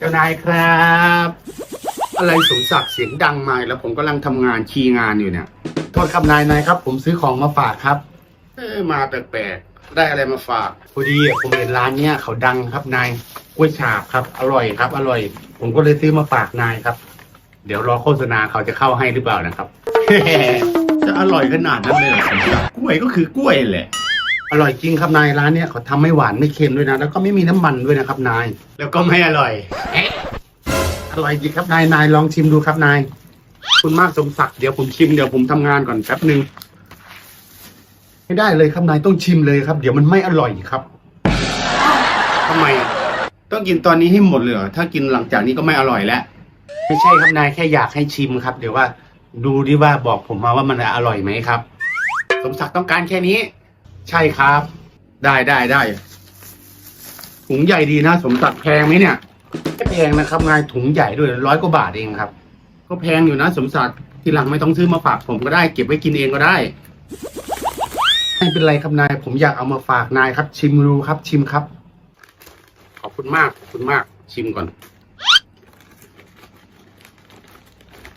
เจ้านายครับ อะไรสมศักดิ์เสียงดังมาอีกแล้วผมกำลังทำงานคีย์งานอยู่เนี่ย โทษครับนายนายครับ ผมซื้อของมาฝากครับ เอ้ยมาแปลกๆ ได้อะไรมาฝาก พอดีอะผมเห็นร้านเนี้ยเขาดังครับนายกล้วยฉาบครับ อร่อยครับ อร่อย ผมก็เลยซื้อมาฝากนายครับ เดี๋ยวรอโฆษณาเขาจะเข้าให้หรือเปล่านะครับ จะอร่อยขนาดนั้นเลยเหรอสมศักดิ์กล้วยก็คือกล้วยแหละ อร่อยจริงครับนายร้านเนี้ยเขาทำไม่หวานไม่เค็มด้วยนะ แล้วก็ไม่มีน้ำมันด้วยนะครับนาย แล้วก็ไม่อร่อยเอ๊ะอร่อยจริงครับนายนายลองชิมดูครับนายขอบคุณมากสมศักดิ์เดี๋ยวผมชิมเดี๋ยวผมทำงานก่อนแป๊บหนึ่งไม่ได้เลยครับนายต้องชิมเลยครับ เดี๋ยวมันไม่อร่อยครับทำไมอะต้องกินตอนนี้ให้หมดเลยเหรอถ้ากินหลังจากนี้ก็ไม่อร่อยแล้ว ไม่ใช่ครับนายแค่อยากให้ชิมครับ เดี๋ยวว่าดูดิว่าบอกผมมาว่ามันอร่อยไหมครับ สมศักดิ์ต้องการแค่นี้ ใช่ครับ ได้ได้ได้ถุงใหญ่ดีนะสมศักดิ์แพงไหมเนี่ยไม่แพงนะครับนายถุงใหญ่ด้วยร้อยกว่าบาทเองครับ ก็แพงอยู่นะ สมศักดิ์ทีหลังไม่ต้องซื้อมาฝากผมก็ได้ เก็บไว้กินเองก็ได้ไม่เป็นไรครับนาย ผมอยากเอามาฝากนายครับ ชิมดูครับ ชิมครับ ขอบคุณมากขอบคุณมาก ชิมก่อน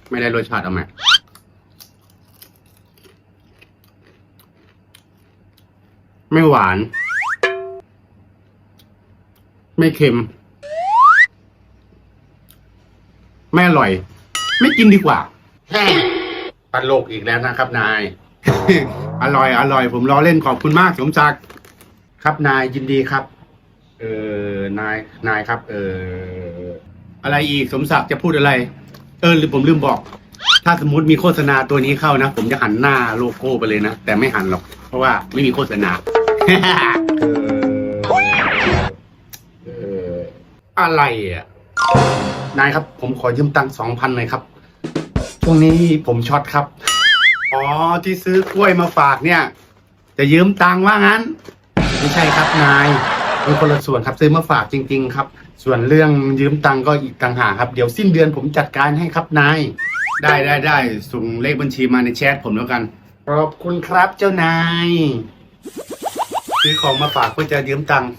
ไม่ได้รสชาติเอาไหม ไม่หวาน ไม่เค็ม ไม่อร่อย ไม่กินดีกว่าตลกอีกแล้วนะครับนาย อร่อย อร่อย ผมรอเล่นขอบคุณมากสมศักดิ์ครับนายยินดีครับ เออนายนายครับ เอออะไรอีกสมศักดิ์จะพูดอะไร เออหรือผมลืมบอก ถ้าสมมติมีโฆษณาตัวนี้เข้านะ ผมจะหันหน้าโลโก้ไปเลยนะ แต่ไม่หันหรอก เพราะว่าไม่มีโฆษณาเออเออ อะไรอะ นายครับผมขอยืมตังค์สองพันหน่อยครับ ช่วงนี้ผมช็อตครับ อ๋อที่ซื้อกล้วยมาฝากเนี่ย จะยืมตังค์ว่างั้น ไม่ใช่ครับนายเป็นคนละส่วนครับซื้อมาฝากจริง ๆ ครับ ส่วนเรื่องยืมตังค์ก็อีกต่างหากครับ เดี๋ยวสิ้นเดือนผมจัดการให้ครับนาย ได้ได้ได้ส่งเลขบัญชีมาในแชทผมแล้วกัน ขอบคุณครับเจ้านาย ซื้อของมาฝากเพื่อจะยืมตังค์